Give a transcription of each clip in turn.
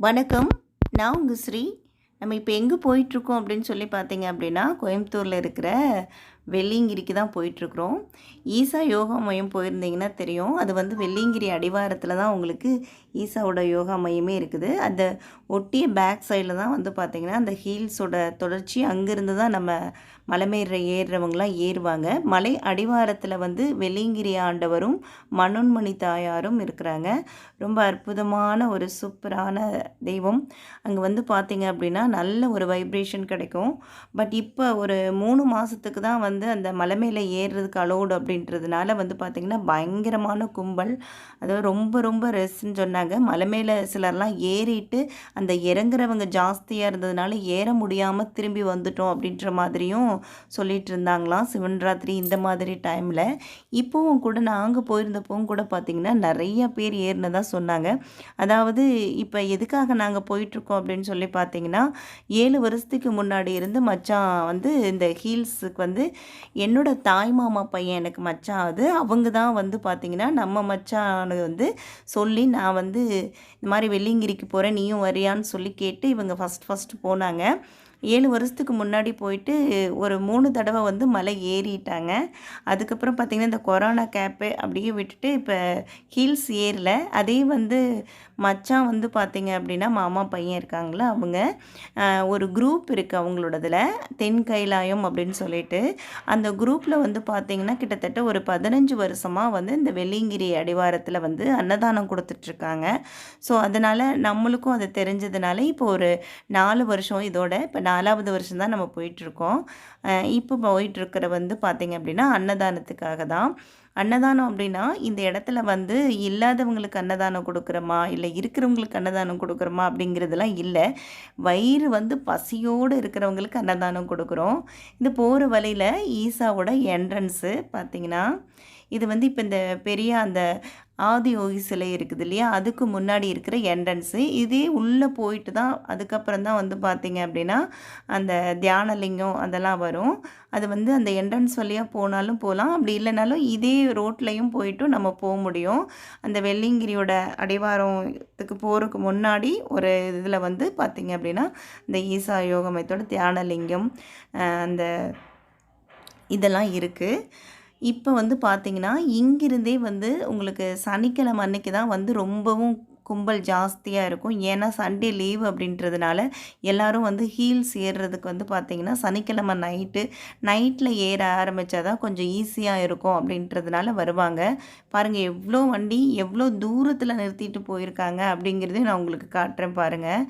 வணக்கம். நான் உங்கள் ஸ்ரீ. நம்ம இப்போ எங்கே போயிட்டுருக்கோம் அப்படின்னு சொல்லி பார்த்தீங்க அப்படின்னா கோயம்புத்தூரில் இருக்கிற வெள்ளியங்கிரிக்கு தான் போயிட்டுருக்குறோம். ஈசா யோகா மையம் போயிருந்தீங்கன்னா தெரியும். அது வந்து வெள்ளியங்கிரி அடிவாரத்தில் தான் உங்களுக்கு ஈசாவோட யோகா மையமே இருக்குது. அந்த ஒட்டிய பேக் சைடில் தான் வந்து பார்த்திங்கன்னா அந்த ஹீல்ஸோட தொடர்ச்சி அங்கேருந்து தான் நம்ம மலை மேற ஏறுறவங்களாம் ஏறுவாங்க. மலை அடிவாரத்தில் வந்து வெள்ளியங்கிரி ஆண்டவரும் மனோன்மணி தாயாரும் இருக்கிறாங்க. ரொம்ப அற்புதமான ஒரு சூப்பரான தெய்வம். அங்கே வந்து பார்த்திங்க அப்படின்னா நல்ல ஒரு வைப்ரேஷன் கிடைக்கும். பட் இப்போ ஒரு மூணு மாதத்துக்கு தான் வந்து வந்து அந்த மலை மேலே ஏறுறதுக்கு அலோடு அப்படின்றதுனால வந்து பார்த்திங்கன்னா பயங்கரமான கும்பல். அதாவது ரொம்ப ரொம்ப ரெஸ்ன்னு சொன்னாங்க. மலை மேலே சிலர்லாம் ஏறிட்டு அந்த இறங்குறவங்க ஜாஸ்தியாக இருந்ததுனால ஏற முடியாமல் திரும்பி வந்துட்டோம் அப்படின்ற மாதிரியும் சொல்லிட்டு இருந்தாங்களாம். சிவன்ராத்திரி இந்த மாதிரி டைமில் இப்போவும் கூட நாங்கள் போயிருந்தப்பவும் கூட பார்த்திங்கன்னா நிறைய பேர் ஏறினதாக சொன்னாங்க. அதாவது இப்போ எதுக்காக நாங்கள் போயிட்டுருக்கோம் அப்படின்னு சொல்லி பார்த்தீங்கன்னா ஏழு வருஷத்துக்கு முன்னாடி இருந்து மச்சான் வந்து இந்த ஹீல்ஸுக்கு வந்து என்னோட தாய் மாமா பையன் எனக்கு மச்சான். அது அவங்க தான் வந்து பார்த்திங்கன்னா நம்ம மச்சானு வந்து சொல்லி நான் வந்து இந்த மாதிரி வெள்ளிங்கிரிக்கு போகிறேன் நீயும் வரியான்னு சொல்லி கேட்டு இவங்க ஃபஸ்ட் ஃபஸ்ட்டு போனாங்க. ஏழு வருஷத்துக்கு முன்னாடி போயிட்டு ஒரு மூணு தடவை வந்து மலை ஏறிட்டாங்க. அதுக்கப்புறம் பார்த்திங்கன்னா இந்த கொரோனா கேப்பு அப்படியே விட்டுட்டு இப்போ ஹில்ஸ் ஏறல. அதே வந்து மச்சான் வந்து பார்த்திங்க அப்படின்னா மாமா பையன் இருக்காங்களா அவங்க? ஒரு குரூப் இருக்குது அவங்களோடதில். தென் கைலாயம் அப்படின்னு சொல்லிட்டு. அந்த குரூப்பில் வந்து பார்த்திங்கன்னா கிட்டத்தட்ட ஒரு பதினஞ்சு வருஷமாக வந்து இந்த வெள்ளியங்கிரி அடிவாரத்தில் வந்து அன்னதானம் கொடுத்துட்ருக்காங்க. ஸோ அதனால் நம்மளுக்கும் அது தெரிஞ்சதுனால இப்போ ஒரு நாலு வருஷம் இதோட இப்போ நாலாவது வருஷம் தான் நம்ம போயிட்டுருக்கோம் இப்போ போயிட்டுருக்கிற வந்து பார்த்திங்க அப்படின்னா அன்னதானத்துக்காக தான். அன்னதானம் அப்படின்னா இந்த இடத்துல வந்து இல்லாதவங்களுக்கு அன்னதானம் கொடுக்குறோமா? இல்லை இருக்கிறவங்களுக்கு அன்னதானம் கொடுக்குறோமா? அப்படிங்கிறதுலாம் இல்லை. வயிறு வந்து பசியோடு இருக்கிறவங்களுக்கு அன்னதானம் கொடுக்குறோம். இந்த போகிற வழியில் ஈசாவோட என்ட்ரன்ஸு பார்த்தீங்கன்னா இது வந்து இப்போ இந்த பெரிய அந்த ஆதி ஓகி சிலை இருக்குது இல்லையா? அதுக்கு முன்னாடி இருக்கிற என்ட்ரன்ஸு இதே உள்ளே போயிட்டு தான் அதுக்கப்புறம் தான் வந்து பார்த்தீங்க அப்படின்னா அந்த தியானலிங்கம் அதெல்லாம் வரும். அது வந்து அந்த என்ட்ரன்ஸ் வழியாக போனாலும் போகலாம். அப்படி இல்லைனாலும் இதே ரோட்லேயும் போயிட்டும் நம்ம போக முடியும். அந்த வெள்ளிங்கிரியோட அடிவாரத்துக்கு போகிறதுக்கு முன்னாடி ஒரு இதில் வந்து பார்த்தீங்க அப்படின்னா இந்த ஈசா யோகமயத்தோட தியானலிங்கம் அந்த இதெல்லாம் இருக்குது இப்போ வந்து பார்த்தீங்கன்னா இங்கிருந்தே வந்து உங்களுக்கு சனிக்கிழமை அன்னைக்கு தான் வந்து ரொம்பவும் கும்பல் ஜாஸ்தியாக இருக்கும். ஏன்னா சண்டே லீவ் அப்படின்றதுனால எல்லாரும் வந்து ஹீல்ஸ் ஏறுறதுக்கு வந்து பார்த்தீங்கன்னா சனிக்கிழமை நைட்டு நைட்டில் ஏற ஆரம்பித்தா தான் கொஞ்சம் ஈஸியாக இருக்கும் அப்படின்றதுனால வருவாங்க. பாருங்கள் எவ்வளோ வண்டி எவ்வளோ தூரத்தில் நிறுத்திட்டு போயிருக்காங்க அப்படிங்கிறதையும் நான் உங்களுக்கு காட்டுறேன் பாருங்கள்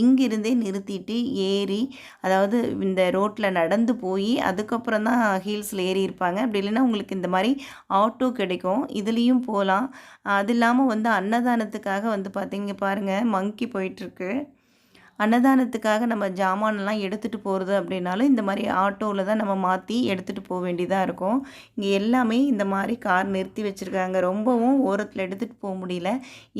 இங்கிருந்தே நிறுத்திட்டு ஏறி அதாவது இந்த ரோட்டில் நடந்து போய் அதுக்கப்புறம் தான் ஹீல்ஸில் ஏறி இருப்பாங்க. அப்படி இல்லைன்னா உங்களுக்கு இந்த மாதிரி ஆட்டோ கிடைக்கும். இதுலேயும் போகலாம் அது இல்லாமல் வந்து அன்னதானத்துக்காக வந்து பார்த்தீங்க பாருங்கள் மங்கி போயிட்டுருக்கு அன்னதானத்துக்காக நம்ம ஜாமானெல்லாம் எடுத்துகிட்டு போகிறது அப்படின்னாலும் இந்த மாதிரி ஆட்டோவில் தான் நம்ம மாற்றி எடுத்துகிட்டு போக வேண்டியதாக இருக்கும். இங்கே எல்லாமே இந்த மாதிரி கார் நிறுத்தி வச்சுருக்காங்க. ரொம்பவும் ஓரத்தில் எடுத்துகிட்டு போக முடியல.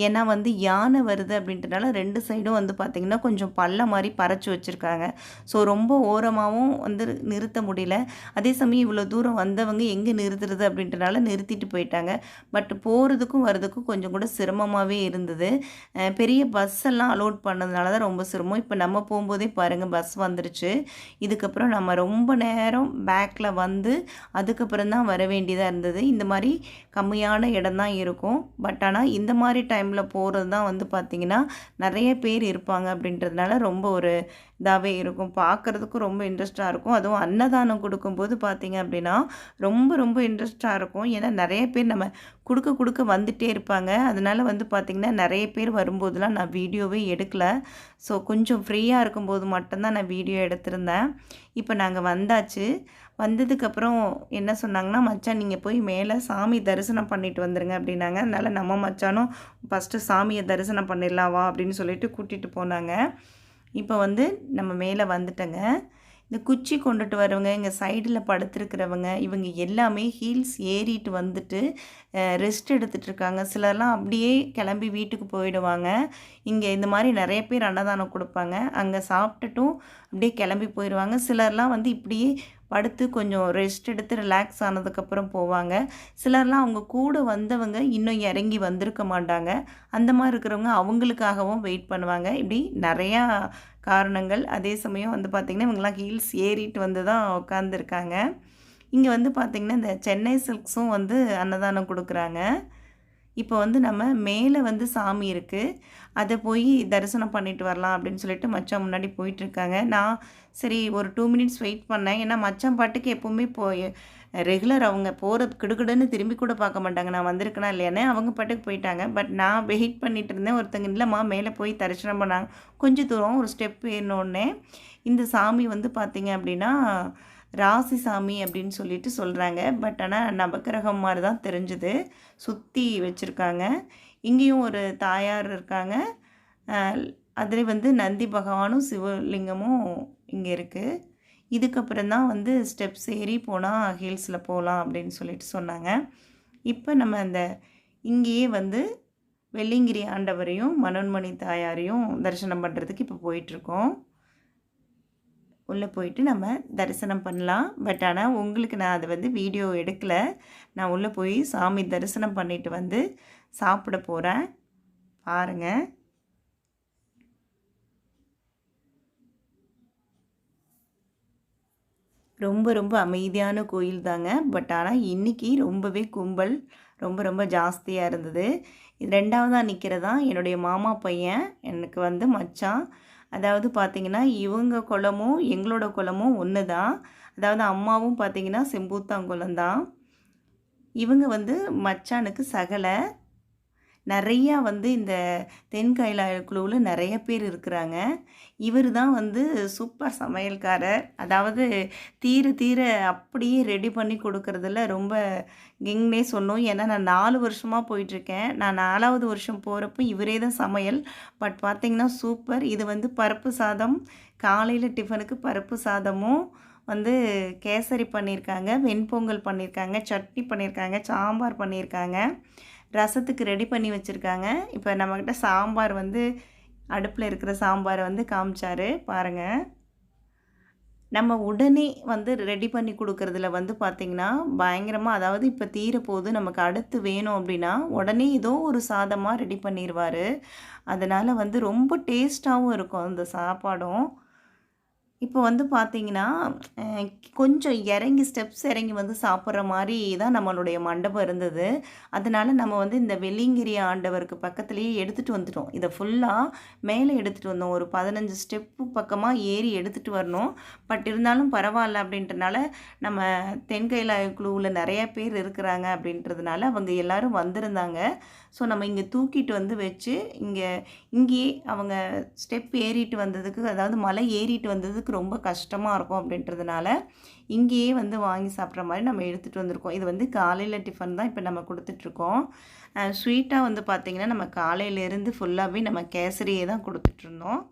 ஏன்னா வந்து யானை வருது அப்படின்றனால ரெண்டு சைடும் வந்து பார்த்திங்கன்னா கொஞ்சம் பள்ள மாதிரி பறச்சு வச்சுருக்காங்க. ஸோ ரொம்ப ஓரமாகவும் வந்து நிறுத்த முடியல. அதே சமயம் இவ்வளோ தூரம் வந்தவங்க எங்கே நிறுத்துறது அப்படின்றனால நிறுத்திட்டு போயிட்டாங்க. பட் போகிறதுக்கும் வர்றதுக்கும் கொஞ்சம் கூட சிரமமாகவே இருந்தது. பெரிய பஸ் எல்லாம் அலோட் பண்ணதுனால தான் ரொம்ப சிரமம். இப்போ நம்ம போகும்போதே பாருங்கள் பஸ் வந்துருச்சு. இதுக்கப்புறம் நம்ம ரொம்ப நேரம் பேக்கில் வந்து அதுக்கப்புறம் தான் வர வேண்டியதாக இருந்தது. இந்த மாதிரி கம்மியான இடம் தான் இருக்கும். பட் ஆனால் இந்த மாதிரி டைமில் போகிறது தான் வந்து பார்த்திங்கன்னா நிறைய பேர் இருப்பாங்க அப்படின்றதுனால ரொம்ப ஒரு இதாகவே இருக்கும். பார்க்குறதுக்கும் ரொம்ப இன்ட்ரெஸ்ட்டாக இருக்கும். அதுவும் அன்னதானம் கொடுக்கும்போது பார்த்திங்க அப்படின்னா ரொம்ப ரொம்ப இன்ட்ரெஸ்ட்டாக இருக்கும். ஏன்னா நிறைய பேர் நம்ம கொடுக்க கொடுக்க வந்துட்டே இருப்பாங்க. அதனால வந்து பார்த்திங்கன்னா நிறைய பேர் வரும்போதெலாம் நான் வீடியோவே எடுக்கல. ஸோ கொஞ்சம் ஃப்ரீயாக இருக்கும்போது மட்டும்தான் நான் வீடியோ எடுத்திருந்தேன். இப்போ நாங்கள் வந்தாச்சு. வந்ததுக்கப்புறம் என்ன சொன்னாங்கன்னா மச்சான் நீங்கள் போய் மேலே சாமி தரிசனம் பண்ணிட்டு வந்துடுங்க அப்படின்னாங்க. அதனால் நம்ம மச்சானும் ஃபஸ்ட்டு சாமியை தரிசனம் பண்ணிடலாம் வா அப்படின்னு சொல்லிட்டு கூட்டிகிட்டு போனாங்க. இப்போ வந்து நம்ம மேலே வந்துட்டோங்க. இந்த குச்சி கொண்டுட்டு வரவங்க இங்கே சைடில் படுத்துருக்கிறவங்க இவங்க எல்லாமே ஹீல்ஸ் ஏறிட்டு வந்துட்டு ரெஸ்ட் எடுத்துகிட்டு இருக்காங்க. சிலர்லாம் அப்படியே கிளம்பி வீட்டுக்கு போயிடுவாங்க. இங்கே இந்த மாதிரி நிறைய பேர் அன்னதானம் கொடுப்பாங்க. அங்கே சாப்பிட்டுட்டும் அப்படியே கிளம்பி போயிடுவாங்க. சிலர்லாம் வந்து இப்படியே படுத்து கொஞ்சம் ரெஸ்ட் எடுத்து ரிலாக்ஸ் ஆனதுக்கப்புறம் போவாங்க. சிலர்லாம் அவங்க கூட வந்தவங்க இன்னும் இறங்கி வந்திருக்க மாட்டாங்க. அந்த மாதிரி இருக்கிறவங்க அவங்களுக்காகவும் வெயிட் பண்ணுவாங்க. இப்படி நிறையா காரணங்கள். அதே சமயம் வந்து பார்த்திங்கன்னா இவங்கெல்லாம் ஹீல்ஸ் ஏறிட்டு வந்து தான் உட்காந்துருக்காங்க இங்கே வந்து பார்த்திங்கன்னா இந்த சென்னை சில்க்ஸும் வந்து அன்னதானம் கொடுக்குறாங்க. இப்போ வந்து நம்ம மேலே வந்து சாமி இருக்குது அதை போய் தரிசனம் பண்ணிட்டு வரலாம் அப்படின்னு சொல்லிட்டு மச்சான் முன்னாடி போயிட்டுருக்காங்க. நான் சரி ஒரு டூ மினிட்ஸ் வெயிட் பண்ணேன். ஏன்னா மச்சான் பாட்டுக்கு எப்போவுமே போய் ரெகுலர் அவங்க போகிற கிடுகிடுன்னு திரும்பி கூட பார்க்க மாட்டாங்க. நான் வந்திருக்கேனா இல்லையானே அவங்க பாட்டுக்கு போயிட்டாங்க. பட் நான் வெயிட் பண்ணிட்டு இருந்தேன். ஒருத்தங்க இல்லைம்மா மேலே போய் தரிசனம் பண்ணாங்க. கொஞ்சம் தூரம் ஒரு ஸ்டெப் ஏறினோடனே இந்த சாமி வந்து பார்த்திங்க அப்படின்னா ராசி சாமி அப்படின்னு சொல்லிட்டு சொல்கிறாங்க பட் ஆனால் நவக்கிரகம் மாதிரி தான் தெரிஞ்சுது. சுற்றி வச்சுருக்காங்க. இங்கேயும் ஒரு தாயார் இருக்காங்க. அதில் வந்து நந்தி பகவானும் சிவலிங்கமும் இங்கே இருக்குது இதுக்கப்புறம் தான் வந்து ஸ்டெப்ஸ் ஏறி போனால் ஹில்ஸில் போகலாம் அப்படின்னு சொல்லிட்டு சொன்னாங்க. இப்போ நம்ம அந்த இங்கேயே வந்து வெள்ளிங்கிரி ஆண்டவரையும் மனோன்மணி தாயாரையும் தரிசனம் பண்ணுறதுக்கு இப்போ போயிட்டுருக்கோம் உள்ளே போயிட்டு நம்ம தரிசனம் பண்ணலாம். பட் ஆனால் உங்களுக்கு நான் அதை வந்து வீடியோ எடுக்கலை. நான் உள்ளே போய் சாமி தரிசனம் பண்ணிட்டு வந்து சாப்பிட போகிறேன் பாருங்கள் ரொம்ப ரொம்ப அமைதியான கோயில் தாங்க. பட் ஆனால் இன்றைக்கி ரொம்பவே கும்பல் ரொம்ப ரொம்ப ஜாஸ்தியாக இருந்தது. ரெண்டாவதாக நிற்கிறதா என்னுடைய மாமா பையன் எனக்கு வந்து மச்சான் அதாவது பார்த்திங்கன்னா இவங்க குளமும் எங்களோட குளமும் ஒன்று தான் அதாவது அம்மாவும் பார்த்திங்கன்னா செம்பூத்தாங்குளம் தான் இவங்க வந்து மச்சானுக்கு சகலை. நிறையா வந்து இந்த தென் கைலாய குழுவில் நிறைய பேர் இருக்கிறாங்க. இவர் தான் வந்து சூப்பர் சமையல்காரர். அதாவது தீர தீர அப்படியே ரெடி பண்ணி கொடுக்குறதுல ரொம்ப கிங்னே சொன்னோம். ஏன்னா நான் நாலு வருஷமாக போயிட்டுருக்கேன். நான் நாலாவது வருஷம் போகிறப்போ இவரே தான் சமையல். பட் பார்த்திங்கன்னா சூப்பர் இது வந்து பருப்பு சாதம். காலையில் டிஃபனுக்கு பருப்பு சாதமும் வந்து கேசரி பண்ணியிருக்காங்க வெண்பொங்கல் பண்ணியிருக்காங்க சட்னி பண்ணியிருக்காங்க சாம்பார் பண்ணியிருக்காங்க ரசத்துக்கு ரெடி பண்ணி வச்சுருக்காங்க. இப்போ நம்மக்கிட்ட சாம்பார் வந்து அடுப்பில் இருக்கிற சாம்பாரை வந்து காமிச்சார். பாருங்கள் நம்ம உடனே வந்து ரெடி பண்ணி கொடுக்குறதுல வந்து பார்த்திங்கன்னா பயங்கரமாக அதாவது இப்போ தீரப்போது நமக்கு அடுத்து வேணும் அப்படின்னா உடனே ஏதோ ஒரு சாதமாக ரெடி பண்ணிடுவார் அதனால் வந்து ரொம்ப டேஸ்ட்டாகவும் இருக்கும் அந்த சாப்பாடும். இப்போ வந்து பார்த்தீங்கன்னா கொஞ்சம் இறங்கி ஸ்டெப்ஸ் இறங்கி வந்து சாப்பிட்ற மாதிரி தான் நம்மளுடைய மண்டபம் இருந்தது. அதனால் நம்ம வந்து இந்த வெள்ளிங்கிரி ஆண்டவருக்கு பக்கத்துலேயே எடுத்துகிட்டு வந்துட்டோம். இதை ஃபுல்லாக மேலே எடுத்துகிட்டு வந்தோம். ஒரு பதினஞ்சு ஸ்டெப்பு பக்கமாக ஏறி எடுத்துகிட்டு வரணும். பட் இருந்தாலும் பரவாயில்ல அப்படின்றனால நம்ம தென்கையில் குழுவில் நிறைய பேர் இருக்கிறாங்க அப்படின்றதுனால அவங்க எல்லோரும் வந்திருந்தாங்க. ஸோ நம்ம இங்கே தூக்கிட்டு வந்து வச்சு இங்கே இங்கேயே அவங்க ஸ்டெப் ஏறிட்டு வந்ததுக்கு அதாவது மலை ஏறிட்டு வந்ததுக்கு ரொம்ப கஷ்டமாக இருக்கும் அப்படின்றதுனால இங்கேயே வந்து வாங்கி சாப்பிட்ற மாதிரி நம்ம எடுத்துகிட்டு வந்திருக்கோம். இது வந்து காலையில் டிஃபன் தான் இப்போ நம்ம கொடுத்துட்ருக்கோம். ஸ்வீட்டாக வந்து பார்த்திங்கன்னா நம்ம காலையிலேருந்து ஃபுல்லாகவே நம்ம கேசரியே தான் கொடுத்துட்ருந்தோம்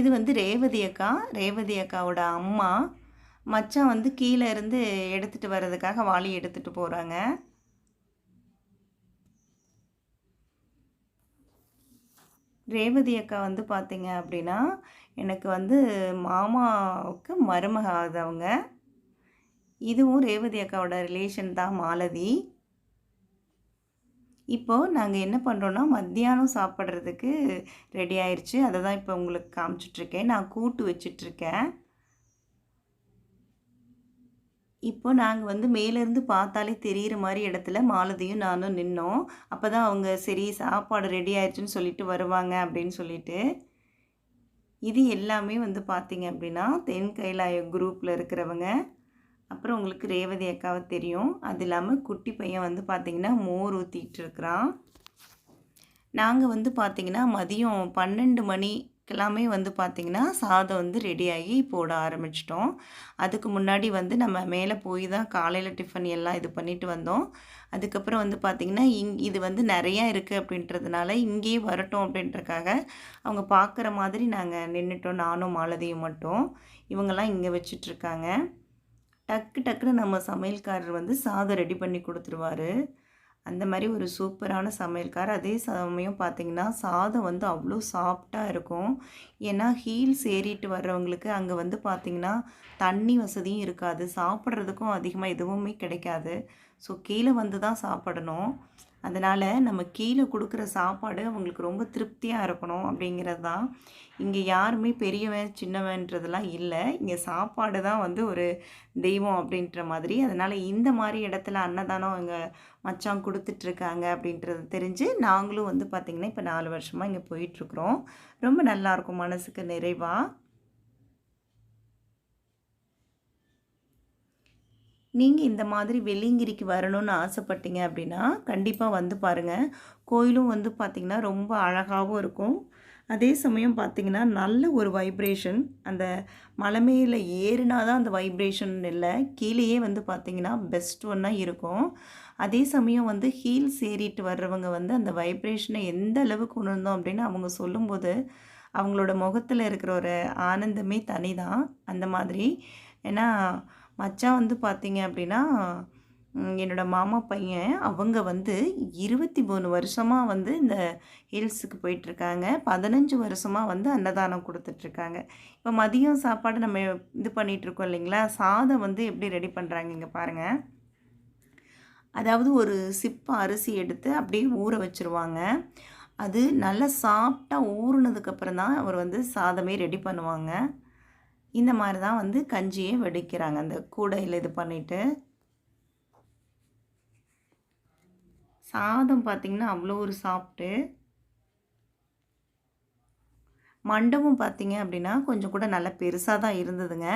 இது வந்து ரேவதி அக்கா ரேவதி அக்காவோட அம்மா. மச்சான் வந்து கீழே இருந்து எடுத்துகிட்டு வர்றதுக்காக வாளி எடுத்துகிட்டு போகிறாங்க ரேவதி அக்கா வந்து பார்த்தீங்க அப்படின்னா எனக்கு வந்து மாமாவுக்கு மருமக அவங்க இதுவும் ரேவதி அக்காவோட ரிலேஷன் தான் மாலதி. இப்போது நாங்கள் என்ன பண்ணுறோன்னா மத்தியானம் சாப்பிட்றதுக்கு ரெடி ஆயிடுச்சு அதை தான் இப்போ உங்களுக்கு காமிச்சிட்ருக்கேன். நான் கூட்டு வச்சிட்ருக்கேன். இப்போ நாங்கள் வந்து மேலேருந்து பார்த்தாலே தெரிகிற மாதிரி இடத்துல மாலதியும் நானும் நின்னோம். அப்போ தான் அவங்க சரி சாப்பாடு ரெடி ஆயிடுச்சுன்னு சொல்லிட்டு வருவாங்க அப்படின்னு சொல்லிட்டு. இது எல்லாமே வந்து பார்த்திங்க அப்படின்னா தென் கைலாய குரூப்பில் இருக்கிறவங்க. அப்புறம் உங்களுக்கு ரேவதி அக்காவை தெரியும். அது இல்லாமல் குட்டி பையன் வந்து பார்த்திங்கன்னா மோர் ஊற்றிட்டு இருக்கிறான் நாங்கள் வந்து பார்த்திங்கன்னா மதியம் பன்னெண்டு மணி எல்லாமே வந்து பார்த்திங்கன்னா சாதம் வந்து ரெடியாகி போட ஆரம்பிச்சிட்டோம். அதுக்கு முன்னாடி வந்து நம்ம மேலே போய் தான் காலையில் டிஃபன் எல்லாம் இது பண்ணிட்டு வந்தோம். அதுக்கப்புறம் வந்து பார்த்திங்கன்னா இங் இது வந்து நிறையா இருக்குது அப்படின்றதுனால இங்கேயே வரட்டும் அப்படின்றக்காக அவங்க பார்க்குற மாதிரி நாங்கள் நின்றுட்டோம் நானும் மாலதியும் மட்டும். இவங்கெல்லாம் இங்கே வச்சிட்ருக்காங்க டக்கு டக்குன்னு நம்ம சமையல்காரர் வந்து சாதம் ரெடி பண்ணி கொடுத்துருவாரு. அந்த மாதிரி ஒரு சூப்பரான சமையல்கார் அதே சமயம் பார்த்திங்கன்னா சாதம் வந்து அவ்வளோ சாஃப்டாக இருக்கும். ஏன்னா ஹீல்ஸ் ஏறிட்டு வர்றவங்களுக்கு அங்கே வந்து பார்த்திங்கன்னா தண்ணி வசதியும் இருக்காது. சாப்பிட்றதுக்கும் அதிகமாக எதுவுமே கிடைக்காது. ஸோ கீழே வந்து தான் சாப்பிடணும். அதனால் நம்ம கீழே கொடுக்குற சாப்பாடு அவங்களுக்கு ரொம்ப திருப்தியாக இருக்கணும் அப்படிங்கிறது தான். இங்கே யாருமே பெரியவன் சின்னவன்றதெல்லாம் இல்லை. இங்கே சாப்பாடு தான் வந்து ஒரு தெய்வம் அப்படின்ற மாதிரி. அதனால் இந்த மாதிரி இடத்துல அன்னதானம் இங்கே மச்சான் கொடுத்துட்ருக்காங்க அப்படின்றது தெரிஞ்சு நாங்களும் வந்து பார்த்திங்கன்னா இப்போ நாலு வருஷமாக இங்கே போயிட்டுருக்குறோம் ரொம்ப நல்லாயிருக்கும் மனசுக்கு நிறைவாக நீங்கள் இந்த மாதிரி வெள்ளிங்கிரிக்கு வரணும்னு ஆசைப்பட்டீங்க அப்படின்னா கண்டிப்பாக வந்து பாருங்கள் கோயிலும் வந்து பார்த்திங்கன்னா ரொம்ப அழகாகவும் இருக்கும். அதே சமயம் பார்த்திங்கன்னா நல்ல ஒரு வைப்ரேஷன் அந்த மலை மேலே ஏறினா தான் அந்த வைப்ரேஷன் இல்லை. கீழேயே வந்து பார்த்திங்கன்னா பெஸ்ட் ஒன்னாக இருக்கும். அதே சமயம் வந்து ஹீல்ஸ் ஏறிட்டு வர்றவங்க வந்து அந்த வைப்ரேஷனை எந்த அளவுக்கு உணர்ந்தோம் அப்படின்னு அவங்க சொல்லும்போது அவங்களோட முகத்தில் இருக்கிற ஒரு ஆனந்தமே தனி தான் அந்த மாதிரி. ஏன்னா மச்சான் வந்து பார்த்தீங்க அப்படின்னா என்னோட மாமா பையன் அவங்க வந்து இருபத்தி மூணு வருஷமாக வந்து இந்த ஹில்ஸுக்கு போயிட்டுருக்காங்க. பதினஞ்சு வருஷமாக வந்து அன்னதானம் கொடுத்துட்ருக்காங்க. இப்போ மதியம் சாப்பாடு நம்ம இது பண்ணிகிட்ருக்கோம் இல்லைங்களா? சாதம் வந்து எப்படி ரெடி பண்ணுறாங்க இங்கே பாருங்கள் அதாவது ஒரு சிப்பை அரிசி எடுத்து அப்படியே ஊற வச்சுருவாங்க. அது நல்லா சாப்பிட்டா ஊறுனதுக்கப்புறம் தான் அவர் வந்து சாதமே ரெடி பண்ணுவாங்க. இந்த மாதிரி தான் வந்து கஞ்சியை வெடிக்கிறாங்க. அந்த கூடையில் இது பண்ணிவிட்டு சாதம் பார்த்திங்கன்னா அவ்வளோ ஒரு சாப்பிட்டு மண்டபம் பார்த்திங்க அப்படின்னா கொஞ்சம் கூட நல்லா பெருசாக தான் இருந்ததுங்க.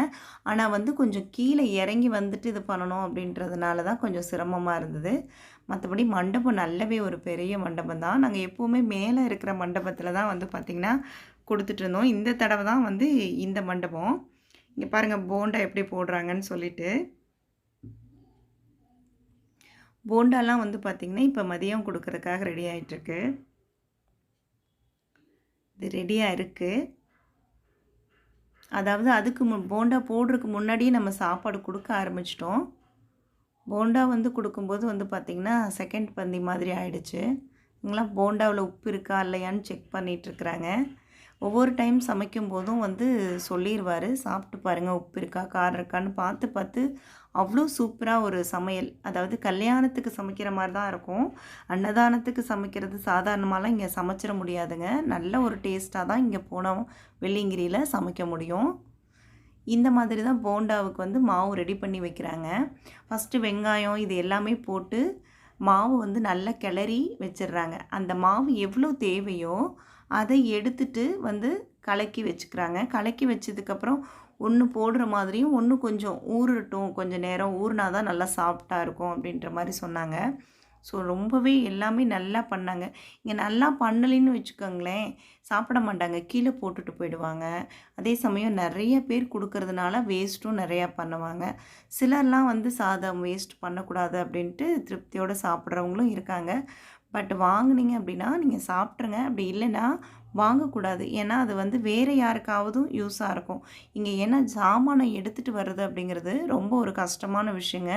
ஆனால் வந்து கொஞ்சம் கீழே இறங்கி வந்துட்டு இது பண்ணணும் அப்படின்றதுனால தான் கொஞ்சம் சிரமமாக இருந்தது. மற்றபடி மண்டபம் நல்லவே ஒரு பெரிய மண்டபம் தான். நாங்கள் எப்போவுமே மேலே இருக்கிற மண்டபத்தில் தான் வந்து பார்த்திங்கன்னா கொடுத்துட்ருந்தோம். இந்த தடவை தான் வந்து இந்த மண்டபம். இங்கே பாருங்கள் போண்டா எப்படி போடுறாங்கன்னு சொல்லிட்டு. போண்டாலாம் வந்து பார்த்திங்கன்னா இப்போ மதியம் கொடுக்குறதுக்காக ரெடி ஆகிட்டுருக்கு இது ரெடியாக இருக்குது அதாவது அதுக்கு மு போண்டா போடுறதுக்கு முன்னாடியே நம்ம சாப்பாடு கொடுக்க ஆரம்பிச்சிட்டோம். போண்டா வந்து கொடுக்கும்போது வந்து பார்த்திங்கன்னா செகண்ட் பந்தி மாதிரி ஆயிடுச்சு. இங்கெல்லாம் போண்டாவில் உப்பு இருக்கா இல்லையான்னு செக் பண்ணிகிட்ருக்குறாங்க ஒவ்வொரு டைம் சமைக்கும் போதும் வந்து சொல்லிடுவார் சாப்பிட்டு பாருங்கள் உப்பு இருக்கா காரம் இருக்கான்னு பார்த்து பார்த்து அவ்வளோ சூப்பராக ஒரு சமையல். அதாவது கல்யாணத்துக்கு சமைக்கிற மாதிரி தான் இருக்கும். அன்னதானத்துக்கு சமைக்கிறது சாதாரணமாலாம் இங்கே சமைச்சிட முடியாதுங்க. நல்ல ஒரு டேஸ்ட்டாக தான் இங்கே போனோம் வெள்ளிங்கிரியில் சமைக்க முடியும். இந்த மாதிரி தான் போண்டாவுக்கு வந்து மாவு ரெடி பண்ணி வைக்கிறாங்க. ஃபஸ்ட்டு வெங்காயம் இது எல்லாமே போட்டு மாவு வந்து நல்லா கிளறி வச்சிடுறாங்க. அந்த மாவு எவ்வளோ தேவையோ அதை எடுத்துட்டு வந்து கலக்கி வச்சுக்கிறாங்க. கலக்கி வச்சதுக்கப்புறம் ஒன்று போடுற மாதிரியும் ஒன்று கொஞ்சம் ஊறட்டும். கொஞ்சம் நேரம் ஊறினா தான் நல்லா சாஃப்டாக இருக்கும் அப்படின்ற மாதிரி சொன்னாங்க. ஸோ ரொம்பவே எல்லாமே நல்லா பண்ணாங்க. இங்கே நல்லா பண்ணலைன்னு வச்சுக்கோங்களேன் சாப்பிட மாட்டாங்க. கீழே போட்டுட்டு போயிடுவாங்க. அதே சமயம் நிறைய பேர் கொடுக்கறதுனால வேஸ்ட்டும் நிறையா பண்ணுவாங்க. சிலர்லாம் வந்து சாதம் வேஸ்ட் பண்ணக்கூடாது அப்படின்ட்டு திருப்தியோடு சாப்பிட்றவங்களும் இருக்காங்க. பட் வாங்கினீங்க அப்படின்னா நீங்கள் சாப்பிட்ருங்க அப்படி இல்லைன்னா வாங்கக்கூடாது. ஏன்னா அது வந்து வேறு யாருக்காவதும் யூஸாக இருக்கும். இங்கே ஏன்னா சாமானை எடுத்துகிட்டு வர்றது அப்படிங்கிறது ரொம்ப ஒரு கஷ்டமான விஷயங்க.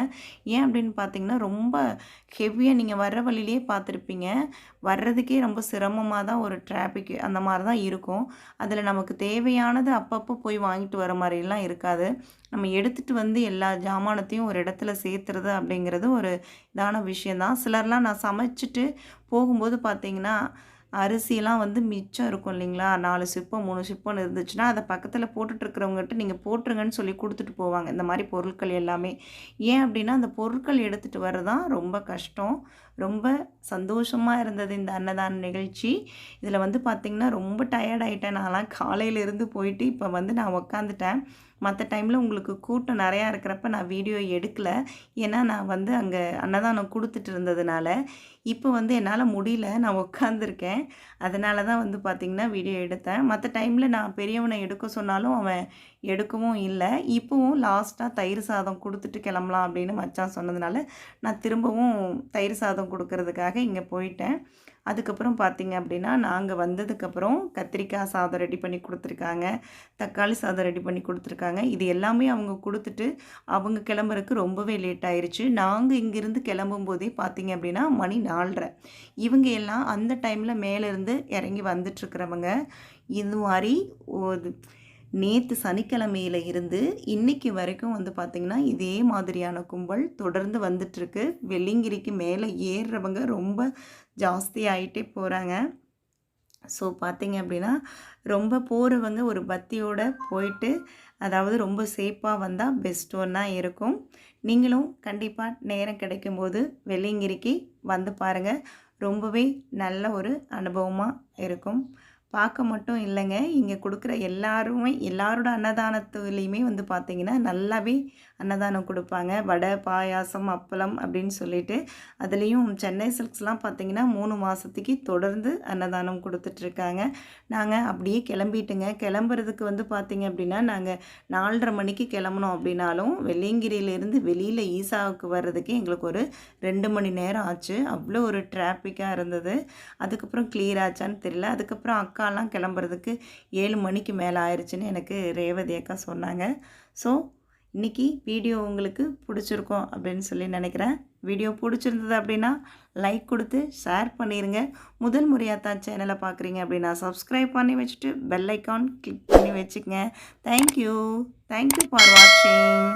ஏன் அப்படின்னு பார்த்தீங்கன்னா ரொம்ப ஹெவியாக நீங்கள் வர்ற வழியிலே பார்த்துருப்பீங்க. வர்றதுக்கே ரொம்ப சிரமமாக தான் ஒரு டிராஃபிக் அந்த மாதிரி தான் இருக்கும். அதில் நமக்கு தேவையானது அப்பப்போ போய் வாங்கிட்டு வர மாதிரிலாம் இருக்காது. நம்ம எடுத்துகிட்டு வந்து எல்லா ஜாமானத்தையும் ஒரு இடத்துல சேர்த்துறது அப்படிங்கிறது ஒரு இதான விஷயந்தான். சிலர்லாம் நான் சமைச்சிட்டு போகும்போது பார்த்தீங்கன்னா அரிசியெல்லாம் வந்து மிச்சம் இருக்கும் இல்லைங்களா? நாலு சிப்பம் மூணு சிப்பம்னு இருந்துச்சுன்னா அதை பக்கத்தில் போட்டுட்ருக்கிறவங்ககிட்ட நீங்கள் போட்டுருங்கன்னு சொல்லி கொடுத்துட்டு போவாங்க. இந்த மாதிரி பொருட்கள் எல்லாமே. ஏன் அப்படின்னா அந்த பொருட்கள் எடுத்துகிட்டு வர்றதான் ரொம்ப கஷ்டம். ரொம்ப சந்தோஷமாக இருந்தது இந்த அன்னதான நிகழ்ச்சி. இதில் வந்து பார்த்திங்கன்னா ரொம்ப டயர்ட் ஆகிட்டேன் நான்லாம் காலையிலேருந்து போயிட்டு இப்போ வந்து நான் உக்காந்துட்டேன். மற்ற டைமில் உங்களுக்கு கூட்டம் நிறையா இருக்கிறப்ப நான் வீடியோ எடுக்கல. ஏன்னா நான் வந்து அங்கே அன்னதானம் கொடுத்துட்டு இருந்ததுனால இப்போ வந்து என்னால் முடியல. நான் உட்காந்துருக்கேன் அதனால தான் வந்து பார்த்திங்கன்னா வீடியோ எடுத்தேன். மற்ற டைமில் நான் பெரியவனை எடுக்க சொன்னாலும் அவன் எடுக்கவும் இல்லை. இப்போவும் லாஸ்ட்டாக தயிர் சாதம் கொடுத்துட்டு கிளம்பலாம் அப்படின்னு மச்சான் சொன்னதுனால நான் திரும்பவும் தயிர் சாதம் கொடுக்கறதுக்காக இங்கே போயிட்டேன். அதுக்கப்புறம் பார்த்தீங்க அப்படின்னா நாங்கள் வந்ததுக்கப்புறம் கத்திரிக்காய் சாதம் ரெடி பண்ணி கொடுத்துருக்காங்க. தக்காளி சாதம் ரெடி பண்ணி கொடுத்துருக்காங்க. இது எல்லாமே அவங்க கொடுத்துட்டு அவங்க கிளம்புறதுக்கு ரொம்பவே லேட் ஆயிடுச்சு நாங்கள் இங்கேருந்து கிளம்பும் போதே பார்த்தீங்க அப்படின்னா மணி நாலரை. இவங்க எல்லாம் அந்த டைமில் மேலேருந்து இறங்கி வந்துட்டுருக்கிறவங்க. இது மாதிரி நேற்று சனிக்கிழமையில இருந்து இன்னைக்கு வரைக்கும் வந்து பார்த்திங்கன்னா இதே மாதிரியான கும்பல் தொடர்ந்து வந்துட்டுருக்கு. வெள்ளிங்கிரிக்கு மேலே ஏறுறவங்க ரொம்ப ஜாஸ்தி ஆகிட்டே போகிறாங்க ஸோ பார்த்தீங்க அப்படின்னா ரொம்ப போகிறவங்க ஒரு பத்தியோடு போயிட்டு அதாவது ரொம்ப சேஃபாக வந்தால் பெஸ்ட் ஒன்னாக இருக்கும். நீங்களும் கண்டிப்பாக நேரம் கிடைக்கும்போது வெள்ளிங்கிரிக்கு வந்து பாருங்கள் ரொம்பவே நல்ல ஒரு அனுபவமாக இருக்கும். பார்க்க மட்டும் இல்லைங்க. இங்கே கொடுக்குற எல்லாருமே எல்லாரோட அன்னதானத்துலேயுமே வந்து பார்த்திங்கன்னா நல்லாவே அன்னதானம் கொடுப்பாங்க. வடை பாயாசம் அப்பளம் அப்படின்னு சொல்லிட்டு. அதுலேயும் சென்னை சில்க்ஸ்லாம் பார்த்திங்கன்னா மூணு மாதத்துக்கு தொடர்ந்து அன்னதானம் கொடுத்துட்ருக்காங்க. நாங்கள் அப்படியே கிளம்பிட்டுங்க. கிளம்புறதுக்கு வந்து பார்த்திங்க அப்படின்னா நாங்கள் நாலரை மணிக்கு கிளம்புனோம் அப்படின்னாலும் வெள்ளியங்கிரியிலேருந்து வெளியில் ஈசாவுக்கு வர்றதுக்கு எங்களுக்கு ஒரு ரெண்டு மணி நேரம் ஆச்சு. அவ்வளோ ஒரு டிராஃபிக்காக இருந்தது. அதுக்கப்புறம் கிளியர் ஆச்சான்னு தெரியல. அதுக்கப்புறம் அக்காலாம் கிளம்புறதுக்கு ஏழு மணிக்கு மேலே ஆயிடுச்சுன்னு எனக்கு ரேவதி அக்கா சொன்னாங்க. ஸோ இன்றைக்கி வீடியோ உங்களுக்கு பிடிச்சிருக்கோம் அப்படின்னு சொல்லி நினைக்கிறேன். வீடியோ பிடிச்சிருந்தது அப்படின்னா லைக் கொடுத்து ஷேர் பண்ணிடுங்க முதல் முறையாக தான் சேனலை பார்க்குறீங்க அப்படின்னா சப்ஸ்கிரைப் பண்ணி வச்சுட்டு பெல் ஐக்கான் கிளிக் பண்ணி வச்சுக்கங்க. தேங்க்யூ தேங்க்யூ ஃபார் வாட்சிங்